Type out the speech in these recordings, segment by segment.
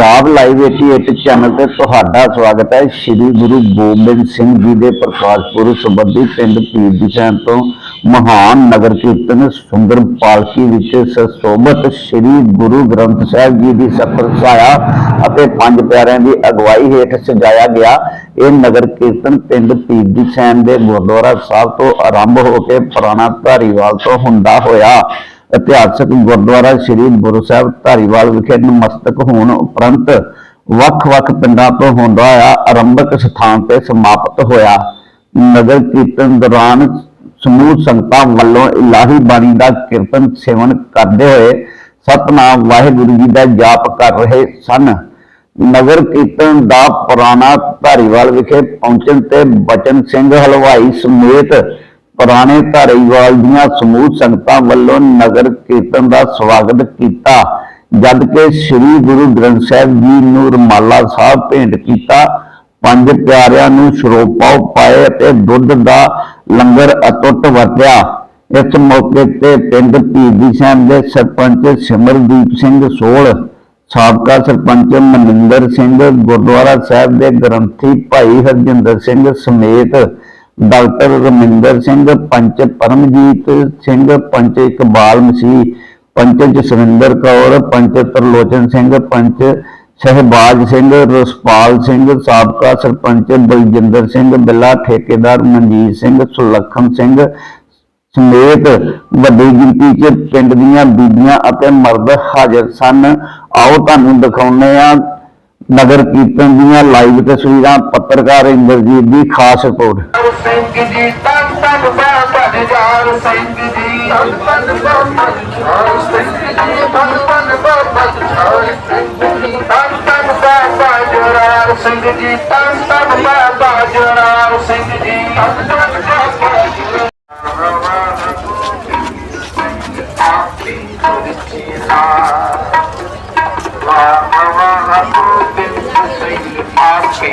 Punjab live 88 channel ਤੇ ਤੁਹਾਡਾ ਸਵਾਗਤ ਹੈ। ਸ੍ਰੀ ਗੁਰੂ ਗੋਬਿੰਦ ਸਿੰਘ ਜੀ ਦੇ ਪ੍ਰਕਾਸ਼ ਪੁਰਬ ਸੰਬੰਧੀ ਪਿੰਡ ਪੀਰ ਦੀ ਸੈਨ ਤੋਂ ਮਹਾਨ ਨਗਰ ਕੀਰਤਨ ਸੁੰਦਰ ਪਾਲਕੀ ਵਿੱਚ ਸਸੋਬਤ ਸ੍ਰੀ ਗੁਰੂ ਗ੍ਰੰਥ ਸਾਹਿਬ ਜੀ ਦੀ ਸਫਰ ਸਾਇਆ ਅਤੇ ਪੰਜ ਪਿਆਰਿਆਂ ਦੀ ਅਗਵਾਈ ਹੇਠ ਸਜਾਇਆ ਗਿਆ। ਇਹ ਨਗਰ ਕੀਰਤਨ ਪਿੰਡ ਪੀਰ ਦੀ ਸੈਨ ਦੇ ਗੁਰਦੁਆਰਾ ਸਾਹਿਬ ਤੋਂ ਆਰੰਭ ਹੋ ਕੇ ਪੁਰਾਣਾ ਧਾਰੀਵਾਲ ਤੋਂ ਹੁੰਦਾ ਹੋਇਆ। ਇਤਿਹਾਸਕ ਗੁਰਦੁਆਰਾ ਸ੍ਰੀ ਗੁਰੂ ਸਾਹਿਬ ਧਾਰੀਵਾਲ ਵਿਖੇ ਨਮਸਤਕ ਹੋਣ ਉਪਰੰਤ ਵੱਖ-ਵੱਖ ਪਿੰਡਾਂ ਤੋਂ ਹੁੰਦਾ ਹੋਇਆ ਆਰੰਭਕ ਸਥਾਨ ਤੇ ਸਮਾਪਤ ਹੋਇਆ। ਨਗਰ ਕੀਰਤਨ ਦੌਰਾਨ ਸਮੂਹ ਸੰਗਤਾਂ ਵੱਲੋਂ ਇਲਾਹੀ ਬਾਣੀ ਦਾ ਕੀਰਤਨ ਸੇਵਨ ਕਰਦੇ ਹੋਏ ਸਤਨਾਮ ਵਾਹਿਗੁਰੂ ਜੀ ਦਾ ਜਾਪ ਕਰ ਰਹੇ ਸਨ। ਨਗਰ ਕੀਰਤਨ ਦਾ ਪੁਰਾਣਾ ਧਾਰੀਵਾਲ ਵਿਖੇ ਪਹੁੰਚਣ ਤੇ ਬਚਨ ਸਿੰਘ ਹਲਵਾਈ ਸਮੇਤ ਪੁਰਾਣੇ ਧਾਰੀਵਾਲ ਦੀਆਂ ਸਮੂਹ ਸੰਗਤਾਂ ਵੱਲੋਂ ਨਗਰ ਕੀਰਤਨ ਦਾ ਸਵਾਗਤ ਕੀਤਾ, ਜਦ ਕਿ ਸ੍ਰੀ ਗੁਰੂ ਗ੍ਰੰਥ ਸਾਹਿਬ ਜੀ ਨੂੰ ਰਮਾਲਾ ਸਾਹਿਬ ਭੇਂਟ ਕੀਤਾ। ਪੰਜ ਪਿਆਰਿਆਂ ਨੂੰ ਸ਼ਰੋਪਾਓ ਪਾਏ ਅਤੇ ਦੁੱਧ ਦਾ ਲੰਗਰ ਅਟੁੱਟ ਵਰਤਿਆ। ਇਸ ਮੌਕੇ ਤੇ ਪਿੰਡ ਭੀਦੀ ਸਾਹਿਬ ਦੇ ਸਰਪੰਚ ਸਿਮਰਦੀਪ ਸਿੰਘ ਸੋਲ ਸਾਬਕਾ ਸਰਪੰਚ ਮਨਿੰਦਰ ਸਿੰਘ, ਗੁਰਦੁਆਰਾ ਸਾਹਿਬ ਦੇ ਗ੍ਰੰਥੀ ਭਾਈ ਹਰਜਿੰਦਰ ਸਿੰਘ ਸਮੇਤ ਡਾਕਟਰ ਰਮਿੰਦਰ ਸਿੰਘ, ਪੰਚ ਪਰਮਜੀਤ ਸਿੰਘ, ਪੰਚ ਇਕਬਾਲ ਮਸੀਹ, ਪੰਚ ਜਸਵਿੰਦਰ ਕੌਰ, ਪੰਚ ਤਰਲੋਚਨ ਸਿੰਘ, ਪੰਚ ਸਹਿਬਾਜ ਸਿੰਘ, ਰਸਪਾਲ ਸਿੰਘ, ਸਾਬਕਾ ਸਰਪੰਚ ਬਲਜਿੰਦਰ ਸਿੰਘ, ਬਿੱਲਾ ਠੇਕੇਦਾਰ ਮਨਜੀਤ ਸਿੰਘ, ਸੁਲੱਖਣ ਸਿੰਘ ਸਮੇਤ ਵੱਡੀ ਗਿਣਤੀ 'ਚ ਪਿੰਡ ਦੀਆਂ ਬੀਬੀਆਂ ਅਤੇ ਮਰਦ ਹਾਜ਼ਰ ਸਨ। ਆਓ ਤੁਹਾਨੂੰ ਦਿਖਾਉਂਦੇ ਆ ਨਗਰ ਕੀਰਤਨ ਦੀਆਂ ਲਾਈਵ ਤਸਵੀਰਾਂ ਪੱਤਰਕਾਰ ਇੰਦਰਜੀਤ ਦੀ ਖਾਸ ਰਿਪੋਰਟ। ਸਿੰਘ ਜੀ ਤਨ ਤਨ ਬਾਬਾ ਜਜਾਰ ਸਿੰਘ ਜੀ ਤਨ ਤਨ ਬਾਬਾ ਜਜਾਰ ਸਿੰਘ ਜੀ ਤਨ ਤਨ ਬਾਬਾ ਜਜਾਰ ਸਿੰਘ ਜੀ ਤਨ ਤਨ ਬਾਬਾ ਜਜਾਰ ਸਿੰਘ ਜੀ ਤਨ ਤਨ ਬਾਬਾ ਜਜਾਰ ਸਿੰਘ ਜੀ ਤਨ ਤਨ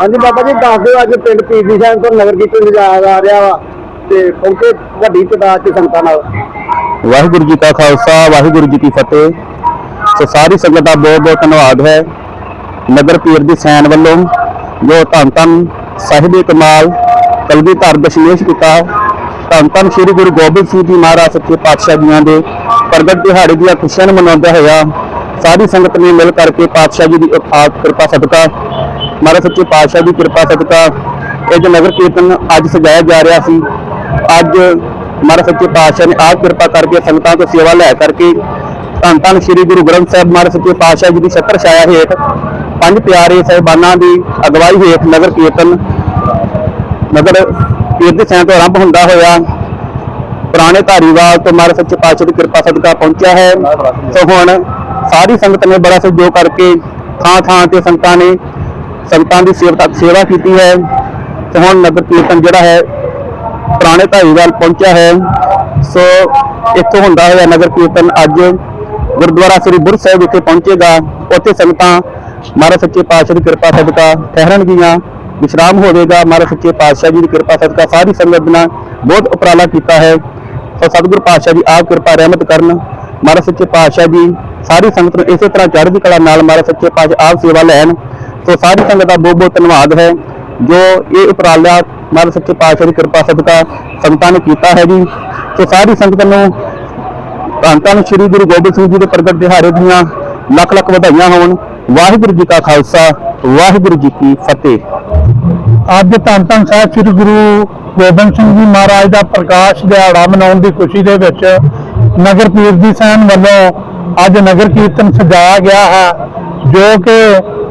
ਹਾਂਜੀ ਬਾਬਾ ਜੀ, ਦੱਸ ਦਿਓ ਅੱਜ ਪਿੰਡ ਪੀਪੀ ਸਾਹਿਬ ਤੋਂ ਨਗਰ ਕੀਰਤਨ ਜਾ ਰਿਹਾ ਵਾ ਤੇ ਪਹੁੰਚੇ ਵੱਡੀ ਤਾਦਾਦ ਚ ਸੰਗਤਾਂ ਨਾਲ। ਵਾਹਿਗੁਰੂ ਜੀ ਕਾ ਖਾਲਸਾ, ਵਾਹਿਗੁਰੂ ਜੀ ਕੀ ਫਤਿਹ। ਸੋ ਸਾਰੀ ਸੰਗਤ ਦਾ ਬਹੁਤ ਬਹੁਤ ਧੰਨਵਾਦ ਹੈ। ਨਗਰ ਪੀਰ ਦੀ ਸੈਨ ਵੱਲੋਂ ਜੋ ਧੰਨ ਧੰਨ ਸਾਹਿਬ ਕਮਾਲ ਕਲਗੀਧਰ ਦਸ਼ਮੇਸ਼ ਪਿਤਾ ਧੰਨ ਧੰਨ ਸ੍ਰੀ ਗੁਰੂ ਗੋਬਿੰਦ ਸਿੰਘ ਜੀ ਮਹਾਰਾਜ ਸੱਚੇ ਪਾਤਸ਼ਾਹ ਜੀਆਂ ਦੇ ਪ੍ਰਗਟ ਦਿਹਾੜੇ ਦੀਆਂ ਖੁਸ਼ੀਆਂ ਨੂੰ ਮਨਾਉਂਦਾ ਹੋਇਆ ਸਾਰੀ ਸੰਗਤ ਨੇ ਮਿਲ ਕਰਕੇ ਪਾਤਸ਼ਾਹ ਜੀ ਦੀ ਅਪਾਰ ਕਿਰਪਾ ਸਦਕਾ। ਮਹਾਰਾਜ ਸੱਚੇ ਪਾਤਸ਼ਾਹ ਦੀ ਕਿਰਪਾ ਸਦਕਾ। ਇਹ ਜੋ ਨਗਰ ਕੀਰਤਨ ਅੱਜ ਸਜਾਇਆ ਜਾ ਰਿਹਾ ਸੀ, ਅੱਜ ਮਹਾਰਾਜ ਸੱਚੇ ਪਾਤਸ਼ਾਹ ਨੇ ਆਪ ਕਿਰਪਾ ਕਰਕੇ ਸੰਗਤਾਂ ਤੋਂ ਸੇਵਾ ਲੈ ਕਰਕੇ ਧੰਨ ਧੰਨ ਸ੍ਰੀ ਗੁਰੂ ਗ੍ਰੰਥ ਸਾਹਿਬ ਮਹਾਰਾਜ ਸੱਚੇ ਪਾਤਸ਼ਾਹ ਜੀ ਦੀ ਛਤਰ ਛਾਇਆ ਹੇਠ ਪੰਜ ਪਿਆਰੇ ਸਾਹਿਬਾਨਾਂ ਦੀ ਅਗਵਾਈ ਹੇਠ ਨਗਰ ਕੀਰਤਨ ਨਗਰ ਕੀਰਤਨ ਸੈਨ ਤੋਂ ਆਰੰਭ ਹੁੰਦਾ ਹੋਇਆ, ਪੁਰਾਣੇ ਧਾਰੀਵਾਲ ਤੋਂ ਮਹਾਰਾਜ ਸੱਚੇ ਪਾਤਸ਼ਾਹ ਦੀ ਕਿਰਪਾ ਸਦਕਾ ਪਹੁੰਚਿਆ ਹੈ। ਸੋ ਹੁਣ ਸਾਰੀ ਸੰਗਤ ਨੇ ਬੜਾ ਸਹਿਯੋਗ ਕਰਕੇ ਥਾਂ ਥਾਂ ਤੇ ਸੰਗਤਾਂ ਨੇ ਸੰਗਤਾਂ ਦੀ ਸੇਵਾ ਸੇਵਾ ਕੀਤੀ ਹੈ ਤੇ ਹੁਣ ਨਗਰ ਕੀਰਤਨ ਜਿਹੜਾ ਹੈ ਪੁਰਾਣੇ ਧਾਰੀਵਾਲ ਪਹੁੰਚਿਆ ਹੈ। ਸੋ ਇੱਥੋਂ ਹੁੰਦਾ ਹੋਇਆ ਨਗਰ ਕੀਰਤਨ ਅੱਜ ਗੁਰਦੁਆਰਾ ਸ੍ਰੀ ਬੁਰ ਸਾਹਿਬ ਵਿਖੇ ਪਹੁੰਚੇਗਾ। ਉੱਥੇ ਸੰਗਤਾਂ ਮਹਾਰਾਜ ਸੱਚੇ ਪਾਤਸ਼ਾਹ ਦੀ ਕਿਰਪਾ ਸਦਕਾ ਠਹਿਰਨਗੀਆਂ। ਵਿਸ਼ਰਾਮ ਹੋਵੇਗਾ। ਮਹਾਰਾਜ ਸੱਚੇ ਪਾਤਸ਼ਾਹ ਜੀ ਦੀ ਕਿਰਪਾ ਸਦਕਾ ਸਾਰੀ ਸੰਗਤ ਨੇ ਬਹੁਤ ਉਪਰਾਲਾ ਕੀਤਾ ਹੈ। ਸੋ ਸਤਿਗੁਰ ਪਾਤਸ਼ਾਹ ਜੀ ਆਪ ਕਿਰਪਾ ਰਹਿਮਤ ਕਰਨ। ਮਹਾਰਾਜ ਸੱਚੇ ਪਾਤਸ਼ਾਹ ਜੀ ਸਾਰੀ ਸੰਗਤ ਨੂੰ ਇਸੇ ਤਰ੍ਹਾਂ ਚੜ੍ਹਦੀ ਕਲਾ ਨਾਲ ਮਹਾਰਾਜ ਸੱਚੇ ਪਾਤਸ਼ਾਹ ਆਪ ਸੇਵਾ ਲੈਣ। ਸੋ ਸਾਰੀ ਸੰਗਤ ਦਾ ਬਹੁਤ ਬਹੁਤ ਧੰਨਵਾਦ ਹੈ, ਜੋ ਇਹ ਉਪਰਾਲਾ ਮਹਾਰਾਜ ਸੱਚੇ ਪਾਤਸ਼ਾਹ ਦੀ ਕਿਰਪਾ ਸਦਕਾ ਸੰਗਤਾਂ ਨੇ ਕੀਤਾ ਹੈ ਜੀ। ਸੋ ਸਾਰੀ ਸੰਗਤ ਨੂੰ ਧੰਨ ਧੰਨ ਸ੍ਰੀ ਗੁਰੂ ਗੋਬਿੰਦ ਸਿੰਘ ਜੀ ਦੇ ਪ੍ਰਗਟ ਦਿਹਾੜੇ ਦੀਆਂ ਲੱਖ ਲੱਖ ਵਧਾਈਆਂ ਹੋਣ। ਵਾਹਿਗੁਰੂ ਜੀ ਕਾ ਖਾਲਸਾ, ਵਾਹਿਗੁਰੂ ਜੀ ਕੀ ਫਤਿਹ। ਅੱਜ ਧੰਨ ਧੰਨ ਸਾਹਿਬ ਸ੍ਰੀ ਗੁਰੂ ਗੋਬਿੰਦ ਸਿੰਘ ਜੀ ਮਹਾਰਾਜ ਦਾ ਪ੍ਰਕਾਸ਼ ਦਿਹਾੜਾ ਮਨਾਉਣ ਦੀ ਖੁਸ਼ੀ ਦੇ ਵਿੱਚ ਨਗਰ ਪੀਰ ਦੀ ਸੈਨ ਵੱਲੋਂ ਅੱਜ ਨਗਰ ਕੀਰਤਨ ਸਜਾਇਆ ਗਿਆ ਹੈ, ਜੋ ਕਿ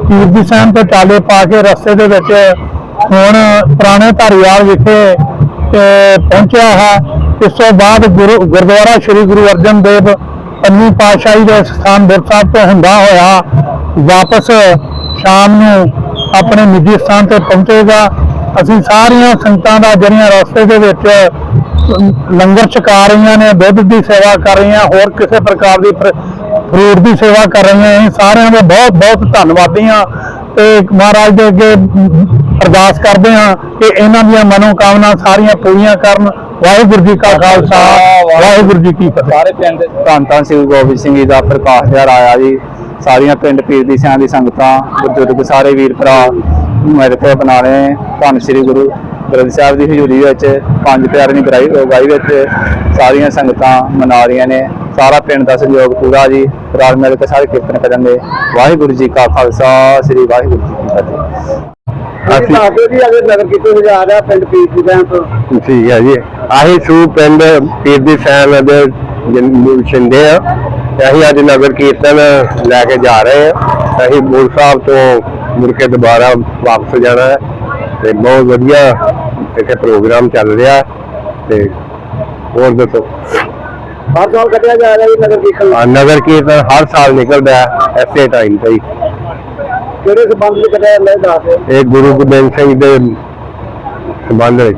ਕੀਰਤੀ ਸਾਹਿਬ ਤੋਂ ਟਾਲੇ ਪਾ ਕੇ ਰਸਤੇ ਦੇ ਵਿੱਚ ਹੁਣ ਪੁਰਾਣੇ ਧਾਰੀਵਾਲ ਵਿਖੇ ਪਹੁੰਚਿਆ ਹੈ। ਇਸ ਤੋਂ ਬਾਅਦ ਗੁਰੂ, ਗੁਰਦੁਆਰਾ ਸ੍ਰੀ ਗੁਰੂ ਅਰਜਨ ਦੇਵ ਪੰਨੀ ਪਾਤਸ਼ਾਹੀ ਦੇ ਸਥਾਨ ਬੁਰ ਸਾਹਿਬ ਤੋਂ ਹੁੰਦਾ ਹੋਇਆ, ਵਾਪਸ ਸ਼ਾਮ ਨੂੰ ਆਪਣੇ ਨਿੱਜੀ ਸਥਾਨ ਤੇ ਪਹੁੰਚੇਗਾ। ਅਸੀਂ ਸਾਰੀਆਂ ਸੰਗਤਾਂ ਦਾ ਜਿਹੜੀਆਂ ਰਸਤੇ ਦੇ ਵਿੱਚ ਲੰਗਰ ਛਕਾ ਰਹੀਆਂ ਨੇ, ਦੁੱਧ ਦੀ ਸੇਵਾ ਕਰ ਰਹੀਆਂ, ਹੋਰ ਕਿਸੇ ਪ੍ਰਕਾਰ ਦੀ ਫਰੂਟ ਦੀ ਸੇਵਾ ਕਰ ਰਹੀਆਂ ਅਸੀਂ ਸਾਰਿਆਂ ਦਾ ਬਹੁਤ ਬਹੁਤ ਧੰਨਵਾਦੀ ਹਾਂ ਤੇ ਮਹਾਰਾਜ ਦੇ ਅੱਗੇ ਅਰਦਾਸ ਕਰਦੇ ਹਾਂ ਕਿ ਇਹਨਾਂ ਦੀਆਂ ਮਨੋਕਾਮਨਾ ਸਾਰੀਆਂ ਪੂਰੀਆਂ ਕਰਨ। ਵਾਹਿਗੁਰੂ ਜੀ ਕਾ ਖਾਲਸਾ, ਵਾਹਿਗੁਰੂ ਜੀ ਕੀ ਫਤਿਹ। ਸਾਰੇ ਪਿੰਡ ਧੰਨ ਧੰਨ ਸ੍ਰੀ ਗੋਬਿੰਦ ਸਿੰਘ ਜੀ ਦਾ ਪ੍ਰਕਾਸ਼ ਦਿਹਾੜਾ ਆਇਆ ਜੀ। ਸਾਰੀਆਂ ਪਿੰਡ ਪੀਰ ਦੀ ਸਿਆਂ ਦੀ ਸੰਗਤਾਂ, ਬਜ਼ੁਰਗ, ਸਾਰੇ ਵੀਰ ਭਰਾ ਮਿਲ ਕੇ ਬਣਾ ਰਹੇ ਧੰਨ ਸ੍ਰੀ ਗੁਰੂ ਗ੍ਰੰਥ ਸਾਹਿਬ ਦੀ ਹਜ਼ੂਰੀ ਵਿੱਚ ਪੰਜ ਪਿਆਰਿਆਂ ਦੀ ਗਰਾਈ ਗਾਈ ਵਿੱਚ ਸਾਰੀਆਂ ਸੰਗਤਾਂ ਮਨਾ ਰਹੀਆਂ ਨੇ। ਸਾਰਾ ਪਿੰਡ ਦਾ ਸਹਿਯੋਗ ਪੂਰਾ ਜੀ। ਰਲ ਮਿਲ ਕੇ ਸਾਰੇ ਕੀਰਤਨ ਕਰਨਗੇ ਵਾਹਿਗੁਰੂ ਜੀ ਕਾ ਖਾਲਸਾ ਸ੍ਰੀ ਵਾਹਿਗੁਰੂ ਜੀ ਕੀ ਫਤਿਹ। ਅਸੀਂ ਦੱਸਦੇ ਜੀ ਅਗੇ ਨਗਰ ਕੀਰਤਨ ਜਾ ਰਿਹਾ ਪਿੰਡ ਪੀਰ ਦੀ ਸੈਨ ਤੋਂ। ਠੀਕ ਹੈ ਜੀ। ਆਹੀ ਸੂ ਪਿੰਡ ਪੀਰ ਦੀ ਸੈਨ ਦੇ ਸ਼ਿੰਦੇ ਆ। ਅਸੀਂ ਅੱਜ ਨਗਰ ਕੀਰਤਨ ਲੈ ਕੇ ਜਾ ਰਹੇ ਆ। ਅਸੀਂ ਮੂਲ ਸਾਹਿਬ ਤੋਂ ਮੁੜ ਕੇ ਦੁਬਾਰਾ ਵਾਪਸ ਜਾਣਾ ਹੈ। ਤੇ ਬਹੁਤ ਵਧੀਆ ਇੱਥੇ ਪ੍ਰੋਗਰਾਮ ਚੱਲ ਰਿਹਾ ਹੈ ਤੇ ਹੋਰ ਦੱਸੋ? ਹਰ ਸਾਲ ਕੱਢਿਆ ਜਾ ਰਿਹਾ ਜੀ ਨਗਰ ਕੀਰਤਨ? ਆ ਨਗਰ ਕੀਰਤਨ ਹਰ ਸਾਲ ਨਿਕਲਦਾ ਹੈ ਐਸੇ ਟਾਈਮ ਤੇ ਹੀ। ਕਿਹੜੇ ਸਬੰਧ ਵਿੱਚ ਕੱਢਿਆ ਜਾਂਦਾ ਇਹ ਦੱਸ ਦਿਓ। ਇਹ ਗੁਰੂ ਗੋਬਿੰਦ ਸਿੰਘ ਦੇ ਸੰਬੰਧ ਵਿੱਚ।